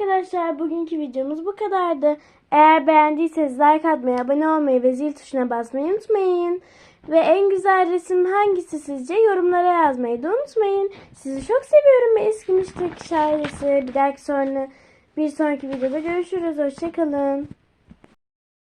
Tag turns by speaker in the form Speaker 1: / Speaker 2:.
Speaker 1: arkadaşlar bugünkü videomuz bu kadardı. Eğer beğendiyseniz like atmayı, abone olmayı ve zil tuşuna basmayı unutmayın. Ve en güzel resim hangisi sizce yorumlara yazmayı da unutmayın. Sizi çok seviyorum ve eskimiş Türk ailesi. Bir dahaki sonra bir sonraki videoda görüşürüz. Hoşçakalın.